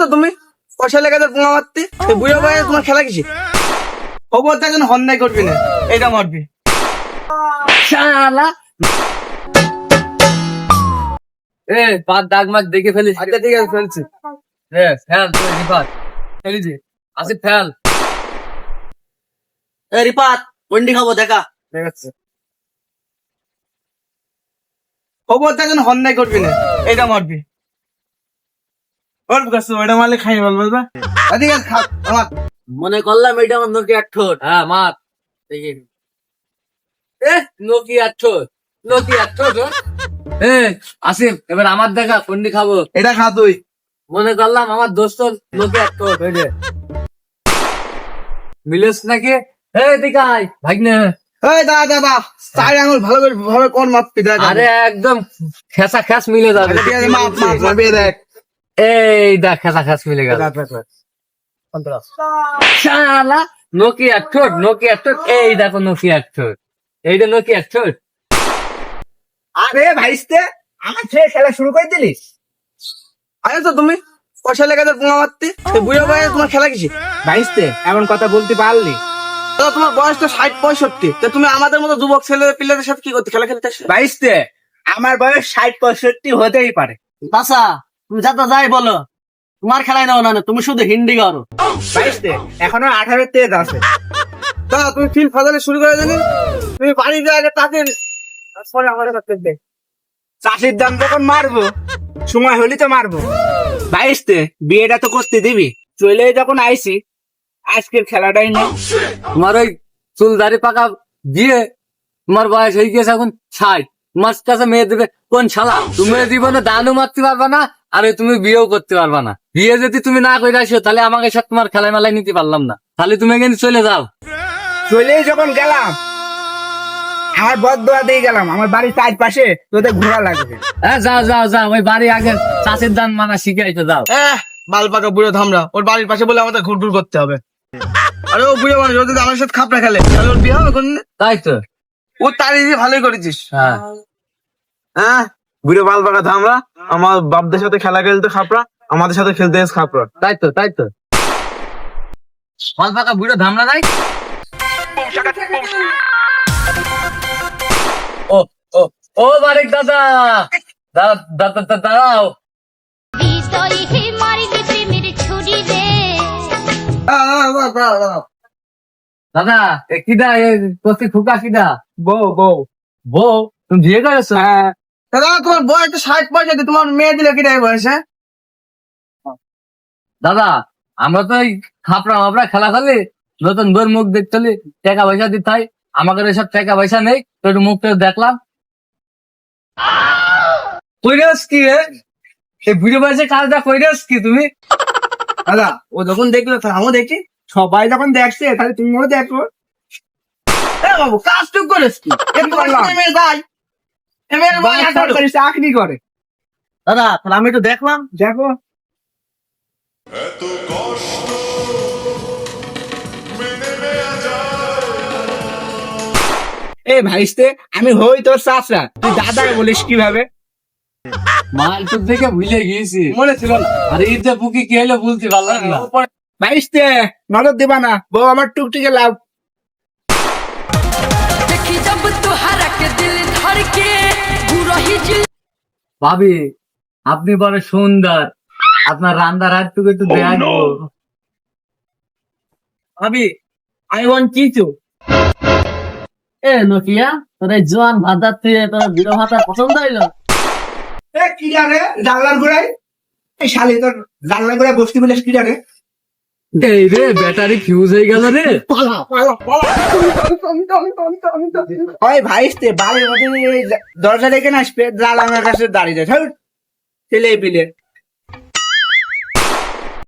তো তুমি পয়সা লেগে পোঙা মারতে এই বুড়ো ভাই তোমার খেলা কিসে খবর তার জন্য হন্যায় করবি না এটা মারবি। শালা! এ পাঁচ দাগ মাগ দেখে ফেলিস। আচ্ছা ঠিক আছে ফেলছি। এ ফেল তুই রিপাত ফেলিছি আসিফ ফেল। এ রিপাত বন্ডি খাব দেখা। আছে। খবর তার জন্য হন্যায় করবি না এটা মারবি। ওর কাছে ওইটা মারলে খাই ঠিক আছে খা আমার মনে করলাম এটা আমার ঠোঁট হ্যাঁ মার দেখি এ ঠোঁট ঠোঁট এ আসিফ এবার আমার দেখা কোনটি খাব এটা খা তুই মনে করলাম আমার দোস্ত ঠোঁট যে মিলেস নাকি এ দিকাই ভাগ্নে এই দাদা দাদা চার আঙুল ভালো করে ভাবে কোন মাপবি দাদা আরে একদম খেসা খেস মিলে যাবে মাপ মাপ দেখ এই দেখ খেসা মিলে গেল। শালা নোকিয়া ঠোঁট নোকিয়া ঠোঁট। এই দেখো নোকিয়া ঠোঁট। এইটা নোকিয়া ঠোঁট। আরে ভাইস্তে আমার ছেলে খেলা শুরু করে দিলিস? আরে তো তুমি পয়সা লেগে তোর পোঙা মারতে। বুড়ো ভাই তোমার খেলা কিসে? ভাইস্তে এমন কথা বলতে পারলি? তো তোমার বয়স তো ষাট পঁয়ষট্টি। তো তুমি আমাদের মতো যুবক ছেলে পিলাদের সাথে কি করতে খেলা খেলতে? ভাইস্তে আমার বয়স ষাট পঁয়ষট্টি হতেই পারে। বাসা তুমি যাতা যাই বলো। তোমার খেলায় নাও না তুমি শুধু হিন্দি করো এখনও আঠারো তেজ আছে। তা, তুমি ফিল ফাদালে শুরু করে দিলে তুমি আমার কাছে দে চাষির দাম যখন মারবো, সময় হলি তো মারবো। ভাইস্তে বিয়েটা তো করতে দিবি। চলে যখন আইসি, আজকের খেলাটাই নেই। তোমার ওই চুল দাড়ি পাকা দিয়ে তোমার বয়স হয়ে গেছে এখন ষাট। তোমার কাছে মেয়ে দেবে, কোন শালা? তুমি জীবনে দানও মারতে পারবা না? আর তুমি বিয়েও করতে পারবা না। বিয়ে যদি তুমি না করে আসো তাহলে আমাকে সাথে তোমার খেলায় মেলায় নিতে পারলাম না। তাহলে তুমি এখানে চলে যাও। চলে যখন গেলাম আমার বদয়া দিয়ে গেলাম। আমার বাড়ির চারপাশে তোদের ঘোরা লাগবে। হ্যাঁ যাও যাও যাও। ওই বাড়ি আগে চাষের দান মানা শিখাইতে যাও। এহ, বাল পাকা বুড়ো ধামরা। ওর বাড়ির পাশে বলে আমাদের ঘুরঘুর করতে হবে। আরে ও বুড়ো মানুষ ও যদি আমার সাথে খাপড়া খেলে তাহলে ওর বিয়ে হবে কোন তাই তো। ও তার দিয়ে ভালোই করেছিস। হ্যাঁ। হ্যাঁ? বুড়ো বাল বাগা ধামরা? আমার বাপদের সাথে খেলা খেলতে খাপড়া আমাদের সাথে খেলতে এসে খাপড়া। তাই তো তাই তো। বুড়ো ধামলা নাই? ও ও ও বারেক দাদা! দাদা দাদা দাঁড়াও। দাদা এ কিদা তোকে খুকা কিদা বউ বউ। বউ তুমি বিয়ে করেছ? হ্যাঁ। দাদা তোমার বয়স তো ষাট পয়সা তোমার মেয়ে দিলে কি বয়সে দাদা আমরা তো এই খাপড়া মাপড়া খেলা খেলি নতুন বউর মুখ দেখতে হলে টাকা পয়সা দিতে হয় আমাদের এসব টাকা পয়সা নেই তো একটু মুখটা দেখলাম। কইরাস কি রে এই বুড়ো বয়সে কাজটা কইরাস কি তুমি? দাদা ও যখন দেখল আমিও দেখি। সবাই যখন দেখছে তাহলে তুমিও দেখো। বাবু কাজ টুক করিস কি? একটু যাই দাদা তাহলে আমি একটু দেখলাম। দেখো। এ ভাইস্তে আমি হই তোর চাচা। তুই দাদা বলিস কীভাবে? মাল তো দেখে ভুলে গিয়েছি। মনে ছিল কি হলো বলতে পারলাম না। ভাইস্তে নজর দিবা না। বউ আমার টুকটুকে লাভ। দেখি জব কে দিল ভাবি আপনি বড় সুন্দর। আপনার রান্নার হাত টুকু একটু দেখব। ভাবি আই ওয়ান্ট কিছু। এ নকিয়া তোর এই জোয়ান ভাতার থেকে তোর বিরো ভাতা পছন্দ হইল? এ কি জানে জানলার গোড়ায়? এই শালি তোর জানলার গোড়ায় বসতে বলিস কি জানে এই রে ব্যাটারি ফিউজ হয়ে গেল রে। ওই ভাইস্তে বাড়ির মধ্যে দরজা রেখে না কাছে দাঁড়িয়ে যায় ছেলে পিলে